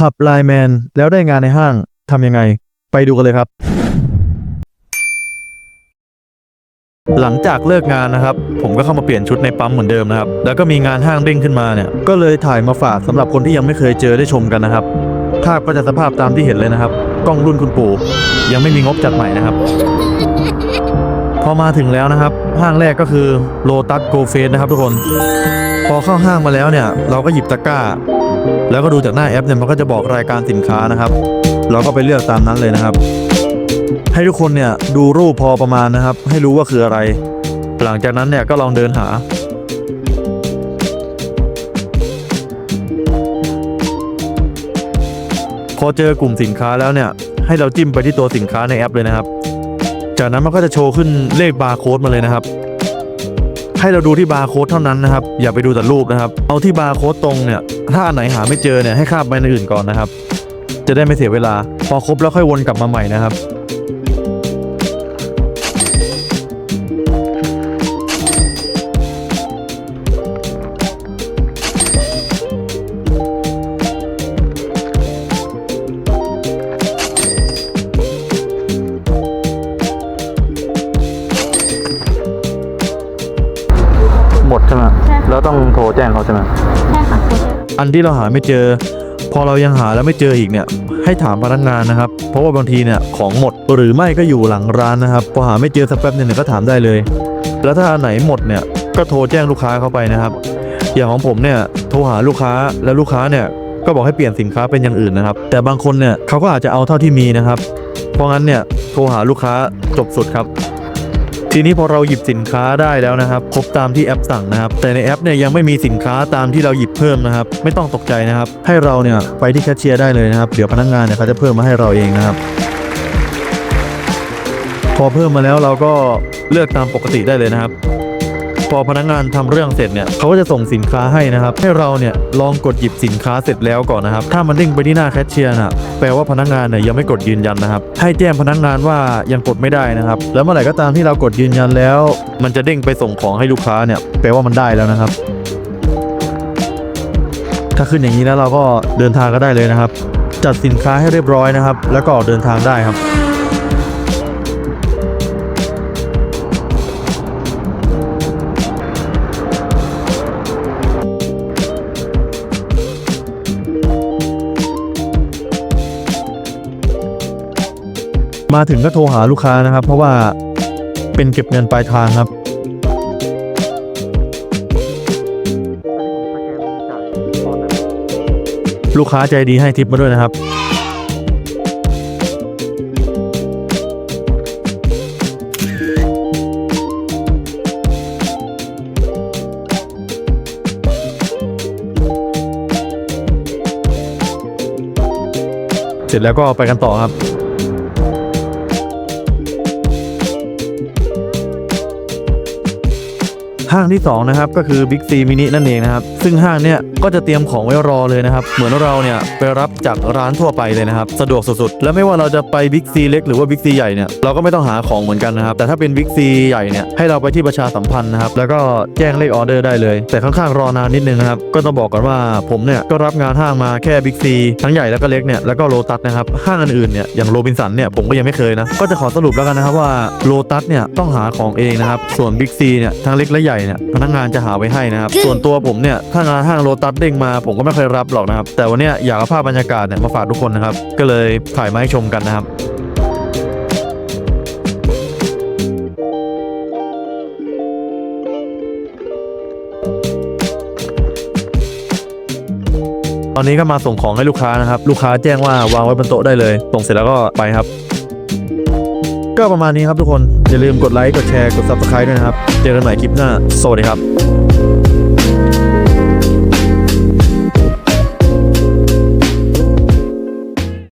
ขับไลแมนแล้วได้งานในห้างทำยังไง ไปดูกันเลยครับ หลังจากเลิกงานนะครับ ผมก็เข้ามาเปลี่ยนชุดในปั๊มเหมือนเดิมนะครับ แล้วก็มีงานห้างเด้งขึ้นมาเนี่ย ก็เลยถ่ายมาฝากสำหรับคนที่ยังไม่เคยเจอได้ชมกันนะครับภาพก็จะสภาพตามที่เห็นเลยนะครับ กล้องรุ่นคุณปู่ยังไม่มีงบจัดใหม่นะครับ พอมาถึงแล้วนะครับ ห้างแรกก็คือโ o ตัสโกเฟสนะครับทุกคน พอเข้าห้างมาแล้วเนี่ย เราก็หยิบตะกร้า แล้วก็ดูจากหน้าแอปเนี่ยมันก็จะบอกรายการสินค้านะครับ เราก็ไปเลือกตามนั้นเลยนะครับ ให้ทุกคนเนี่ยดูรูปพอประมาณนะครับ ให้รู้ว่าคืออะไร หลังจากนั้นเนี่ยก็ลองเดินหาพอเจอกลุ่มสินค้าแล้วเนี่ย ให้เราจิ้มไปที่ตัวสินค้าในแอปเลยนะครับ จากนั้นมันก็จะโชว์ขึ้นเลขบาร์โค้ดมาเลยนะครับ ให้เราดูที่บาร์โค้ดเท่านั้นนะครับ อย่าไปดูแต่รูปนะครับ เอาที่บาร์โค้ดตรงเนี่ย ถ้าอันไหนหาไม่เจอเนี่ยให้ข้ามไปในอื่นก่อนนะครับ จะได้ไม่เสียเวลา พอครบแล้วค่อยวนกลับมาใหม่นะครับหมดใช่ไหมใช่ค่ะแล้วต้องโทรแจ้งเขาใช่ไหม ใช่ค่ะคุณ อันที่เราหาไม่เจอ พอเรายังหาแล้วไม่เจออีกเนี่ยให้ถามพนักงานนะครับ เพราะว่าบางทีเนี่ยของหมดหรือไม่ก็อยู่หลังร้านนะครับพอหาไม่เจอสักแป๊บนึงเนี่ยก็ถามได้เลย แล้วถ้าอันไหนหมดเนี่ยก็โทรแจ้งลูกค้าเข้าไปนะครับ อย่างของผมเนี่ยโทรหาลูกค้าแล้วลูกค้าเนี่ยก็บอกให้เปลี่ยนสินค้าเป็นอย่างอื่นนะครับ แต่บางคนเนี่ยเขาก็อาจจะเอาเท่าที่มีนะครับ เพราะงั้นเนี่ยโทรหาลูกค้าจบสุดครับ ทีนี้พอเราหยิบสินค้าได้แล้วนะครับ ครบตามที่แอปสั่งนะครับ แต่ในแอปเนี่ยยังไม่มีสินค้าตามที่เราหยิบเพิ่มนะครับ ไม่ต้องตกใจนะครับ ให้เราเนี่ยไปที่แคชเชียร์ได้เลยนะครับ เดี๋ยวพนักงานเนี่ยเขาจะเพิ่มมาให้เราเองนะครับ พอเพิ่มมาแล้วเราก็เลือกตามปกติได้เลยนะครับ พอพนักงานทำเรื่องเสร็จเนี่ยเขาก็จะส่งสินค้าให้นะครับ ให้เราเนี่ยลองกดหยิบสินค้าเสร็จแล้วก่อนนะครับ ถ้ามันเด้งไปที่หน้าแคชเชียร์น่ะแปลว่าพนักงานเนี่ยยังไม่กดยืนยันนะครับ ให้แจ้งพนักงานว่ายังกดไม่ได้นะครับ แล้วเมื่อไหร่ก็ตามที่เรากดยืนยันแล้ว มันจะเด้งไปส่งของให้ลูกค้าเนี่ยแปลว่ามันได้แล้วนะครับ ถ้าขึ้นอย่างนี้แล้วเราก็เดินทางก็ได้เลยนะครับ จัดสินค้าให้เรียบร้อยนะครับ แล้วก็ออกเดินทางได้ครับ มาถึงก็โทรหาลูกค้านะครับ เพราะว่าเป็นเก็บเงินปลายทางครับ ลูกค้าใจดีให้ทิปมาด้วยนะครับ เสร็จแล้วก็ไปกันต่อครับ ห้างที่สองนะครับก็คือ Big C Mini นั่นเองนะครับ ซึ่งห้างเนี่ย ก็จะเตรียมของไว้รอเลยนะครับ เหมือนเราเนี่ยไปรับจากร้านทั่วไปเลยนะครับ สะดวกสุดๆ และไม่ว่าเราจะไป Big C เล็กหรือว่า Big C ใหญ่เนี่ยเราก็ไม่ต้องหาของเหมือนกันนะครับ แต่ถ้าเป็น Big C ใหญ่เนี่ยให้เราไปที่ประชาสัมพันธ์นะครับ แล้วก็แจ้งเลขออเดอร์ได้เลย แต่ค่อนข้างรอนานนิดนึงนะครับ ก็ต้องบอกก่อนว่าผมเนี่ยก็รับงานห้างมาแค่ Big C ทั้งใหญ่แล้วก็เล็กเนี่ย แล้วก็โลตัสนะครับ ห้างอื่นๆเนี่ย อย่างโรบินสันเนี่ย ผมก็ยังไม่เคยนะ ก็จะขอสรุปแล้วกันนะครับว่าโลตัสเนี่ย ต้องหาของเองนะครับ ส่วน Big C เนี่ย ทั้งเล็กและใหญ่เนี่ย พนักงานจะหาไว้ให้นะครับ ส่วนตัวผมเนี่ย ถ้างานห้างโลตัสเด้งมาผมก็ไม่เคยรับหรอกนะครับ แต่วันนี้อยากเอาภาพบรรยากาศเนี่ยมาฝากทุกคนนะครับ ก็เลยถ่ายมาให้ชมกันนะครับตอนนี้ก็มาส่งของให้ลูกค้านะครับ ลูกค้าแจ้งว่าวางไว้บนโต๊ะได้เลย ส่งเสร็จแล้วก็ไปครับ ก็ประมาณนี้ครับทุกคน อย่าลืมกดไลค์ กดแชร์ กด subscribe ด้วยนะครับ เจอกันใหม่คลิปหน้า สวัสดีครับ